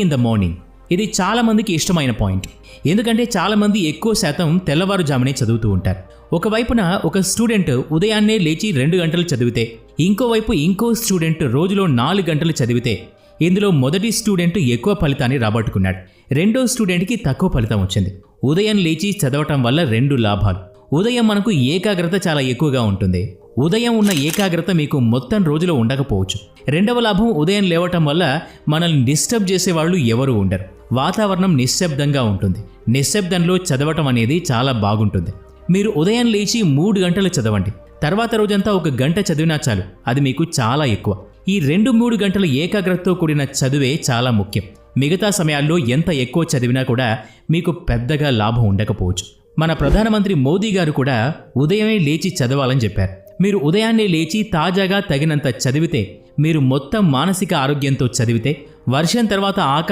In the morning ఇది చాలా మందికి ఇష్టమైన పాయింట్ ఎందుకంటే చాలా మంది ఎక్కువ శాతం తెల్లవారుజామునే చదువుతూ ఉంటారు. ఒకవైపున ఒక స్టూడెంట్ ఉదయాన్నే లేచి రెండు గంటలు చదివితే ఇంకోవైపు ఇంకో స్టూడెంట్ రోజులో నాలుగు గంటలు చదివితే ఇందులో మొదటి స్టూడెంట్ ఎక్కువ ఫలితాన్ని రాబట్టుకున్నాడు. రెండో స్టూడెంట్కి తక్కువ ఫలితం వచ్చింది. ఉదయం లేచి చదవటం వల్ల రెండు లాభాలు. ఉదయం మనకు ఏకాగ్రత చాలా ఎక్కువగా ఉంటుంది. ఉదయం ఉన్న ఏకాగ్రత మీకు మొత్తం రోజులో ఉండకపోవచ్చు. రెండవ లాభం ఉదయం లేవటం వల్ల మనల్ని డిస్టర్బ్ చేసేవాళ్ళు ఎవరు ఉండరు. వాతావరణం నిశ్శబ్దంగా ఉంటుంది. నిశ్శబ్దంలో చదవటం అనేది చాలా బాగుంటుంది. మీరు ఉదయం లేచి మూడు గంటలు చదవండి. తర్వాత రోజంతా ఒక గంట చదివినా చాలు. అది మీకు చాలా ఎక్కువ. ఈ రెండు మూడు గంటల ఏకాగ్రతతో కూడిన చదువే చాలా ముఖ్యం. మిగతా సమయాల్లో ఎంత ఎక్కువ చదివినా కూడా మీకు పెద్దగా లాభం ఉండకపోవచ్చు. మన ప్రధానమంత్రి మోదీ గారు కూడా ఉదయమే లేచి చదవాలని చెప్పారు. మీరు ఉదయాన్నే లేచి తాజాగా తగినంత చదివితే మీరు మొత్తం మానసిక ఆరోగ్యంతో చదివితే వర్షం తర్వాత ఆకాశం